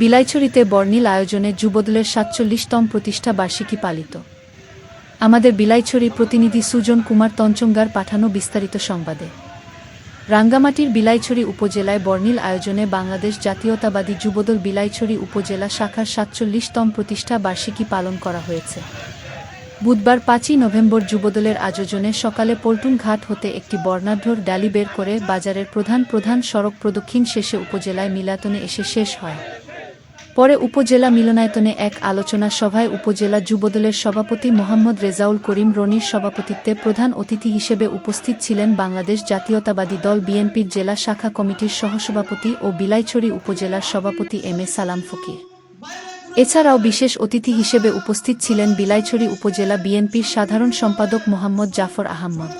বিলাইছড়িতে বর্ণিল আয়োজনে যুবদলের সাতচল্লিশতম প্রতিষ্ঠা বার্ষিকী পালিত। আমাদের বিলাইছড়ি প্রতিনিধি সুজন কুমার তঞ্চঙ্গার পাঠানো বিস্তারিত সংবাদে। রাঙ্গামাটির বিলাইছড়ি উপজেলায় বর্ণিল আয়োজনে বাংলাদেশ জাতীয়তাবাদী যুবদল বিলাইছড়ি উপজেলা শাখার সাতচল্লিশতম প্রতিষ্ঠা বার্ষিকী পালন করা হয়েছে। বুধবার পাঁচই নভেম্বর যুবদলের আয়োজনে সকালে পল্টুন ঘাট হতে একটি বর্ণাঢ্যর ডালি বের করে বাজারের প্রধান প্রধান সড়ক প্রদক্ষিণ শেষে উপজেলায় মিলাতনে এসে শেষ হয়। পরে উপজেলা মিলনায়তনে এক আলোচনা সভায় উপজেলা যুবদলের সভাপতি মোহাম্মদ রেজাউল করিম রনির সভাপতিত্বে প্রধান অতিথি হিসেবে উপস্থিত ছিলেন বাংলাদেশ জাতীয়তাবাদী দল বিএনপির জেলা শাখা কমিটির সহসভাপতি ও বিলাইছড়ি উপজেলার সভাপতি এম এ সালাম ফকির। এছাড়াও বিশেষ অতিথি হিসেবে উপস্থিত ছিলেন বিলাইছড়ি উপজেলা বিএনপির সাধারণ সম্পাদক মোহাম্মদ জাফর আহম্মদ।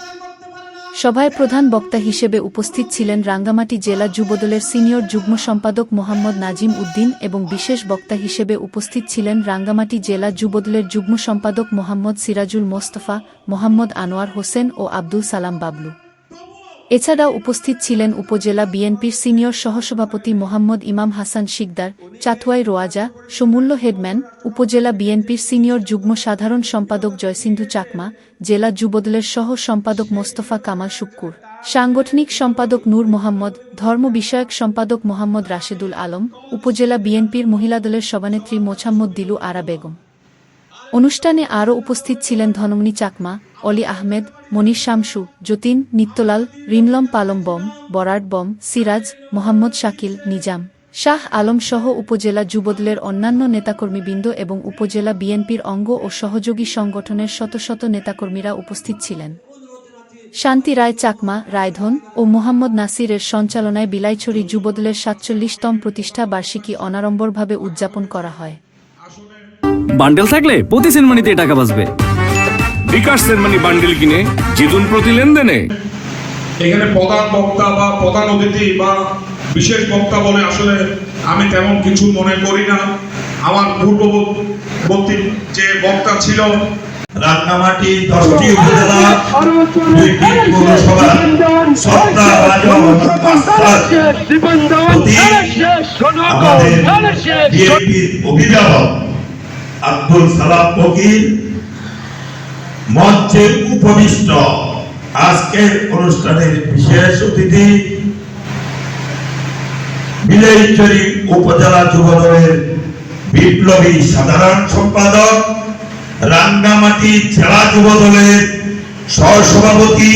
সভায় প্রধান বক্তা হিসেবে উপস্থিত ছিলেন রাঙ্গামাটি জেলা যুবদলের সিনিয়র যুগ্ম সম্পাদক মোহাম্মদ নাজিম উদ্দিন এবং বিশেষ বক্তা হিসেবে উপস্থিত ছিলেন রাঙ্গামাটি জেলা যুবদলের যুগ্ম সম্পাদক মোহাম্মদ সিরাজুল মোস্তফা, মোহাম্মদ আনোয়ার হোসেন ও আব্দুল সালাম বাবলু। এছাড়াও উপস্থিত ছিলেন উপজেলা বিএনপির সিনিয়র সহসভাপতি মোহাম্মদ ইমাম হাসান শিকদার চাথুয়াই রোয়াজা, সমূল্য হেডম্যান, উপজেলা বিএনপির সিনিয়র যুগ্ম সাধারণ সম্পাদক জয়সিন্ধু চাকমা, জেলা যুবদলের সহ সম্পাদক মোস্তফা কামাল শুক্কুর, সাংগঠনিক সম্পাদক নূর মোহাম্মদ, ধর্ম বিষয়ক সম্পাদক মোহাম্মদ রাশেদুল আলম, উপজেলা বিএনপির মহিলা দলের সভানেত্রী মোছাম্মদ দিলু আরা বেগম। অনুষ্ঠানে আরও উপস্থিত ছিলেন ধনমণি চাকমা, অলি আহমেদ, মনির শামসু, যতীন, নিত্যলাল, রিমলম পালম বম, বরাট বম, সিরাজ, মোহাম্মদ শাকিল, নিজাম। শাহ আলম সহ উপজেলা যুবদলের অন্যান্য নেতাকর্মীবৃন্দ এবং উপজেলা বিএনপির অঙ্গ ও সহযোগী সংগঠনের শত শত নেতাকর্মীরা উপস্থিত ছিলেন। শান্তি রায় চাকমা, রায়ধন ও মোহাম্মদ নাসিরের সঞ্চালনায় বিলাইছড়ি যুবদলের সাতচল্লিশতম প্রতিষ্ঠা বার্ষিকী অনাড়ম্বরভাবে উদযাপন করা হয়। বান্ডেল থাকলে প্রতি সেনমানিতে টাকা বাঁচবে। বিকাশ সেনমানি বান্ডিল কিনে জিতুন প্রতি লেনদেনে। এখানে প্রধান বক্তা বা প্রধান অতিথি বা বিশেষ বক্তা বলে আসলে আমি তেমন কিছু মনে করি না। আমার পূর্ববর্তী যে বক্তা ছিল রাঙ্গামাটি দশটি উপজেলা দুইটি পৌরসভা সপ্তাহ আমাদের অভিভাবক আব্দুল সালাম ফকির মঞ্চে উপবিষ্ট। আজকের অনুষ্ঠানের বিশেষ অতিথি বিলেইচুরি উপজেলা যুবদলের বিপ্লবী সাধারণ সম্পাদক, রাঙ্গামাটি জেলা যুবদলের সহসভাপতি।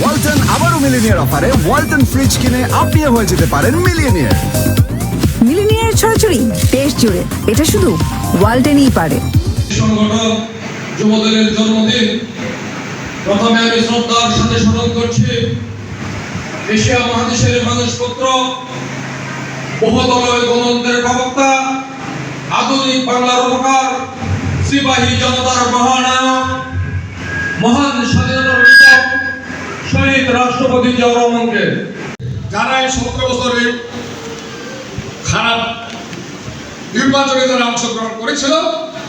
ওয়ালটন আবারও মিলিনিয়ার অফারে ওয়ালটন ফ্রিজ কিনে আপনিও হয়ে যেতে পারেন মিলিয়নিয়ার। মিলিনিয়ার ছড়াছড়ি? দেশ জুড়ে। এটা শুধু ওয়ালটেনই পারে। যুবদলের জন্মদিন। প্রথমে আমি শ্রদ্ধার সাথে স্মরণ করছি, এশিয়া মহাদেশের মানুষপত্র বহুদলীয় গণতন্ত্রের প্রবক্তা, আধুনিক বাংলার উপকার, সিপাহী জনতার মহানায়ক, মহান স্বাধীনতার শহীদ রাষ্ট্রপতি জিয়াউর রহমানকে। যারা এই সতেরো বছরে খারাপ নির্বাচনে যারা অংশগ্রহণ করেছিল,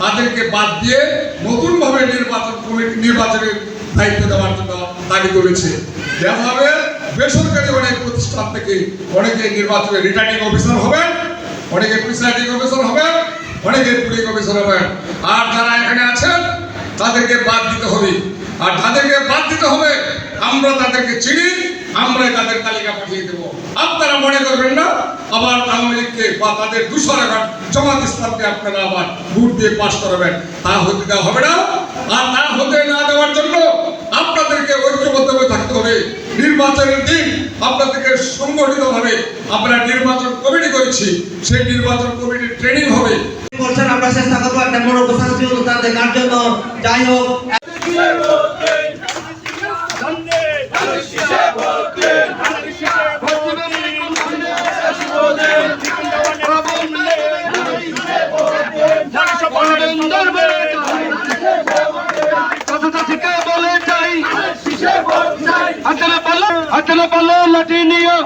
তাদেরকে বাদ দিয়ে নতুনভাবে নির্বাচন নির্বাচনের দায়িত্ব দেওয়ার জন্য দাবি করেছে। যেভাবে বেসরকারি অনেক প্রতিষ্ঠান থেকে অনেকে নির্বাচনে রিটার্নিং অফিসার হবেন, অনেকে প্রিসাইডিং অফিসার হবেন, অনেকে পুলিং অফিসার হবেন। আর যারা এখানে আছেন, তাদেরকে বাদ দিতে হবে। আর তাদেরকে বাদ দিতে হবে, আমরা তাদেরকে চিনি, আমরাই তাদের তালিকা পাঠিয়ে দেবো আপনারা মনে করবেন না আবার আওয়ামী লীগকে বা তাদের দুশো এখন জামাত ইসলামকে আপনারা আবার ভোট দিয়ে পাশ করাবেন। তা হতে দেওয়া হবে না। আর তা হতে না দেওয়ার জন্য আপনাদেরকে ঐক্যবদ্ধভাবে থাকতে হবে। নির্বাচনের দিন আপনাদেরকে সংগঠিতভাবে আমরা নির্বাচন কমিটি করেছি। সেই নির্বাচন কমিটির ট্রেনিং হবে। আমরা চেষ্টা করব একটা বড় প্রশাসনীয়তা দেখার জন্য যাই হোক লাঠি নিও।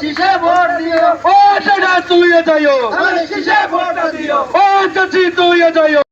শিশে ভোট দিও। ও সেটা তুই যাইও শিশে ভোট দিও। ও চাচি তুই যাইও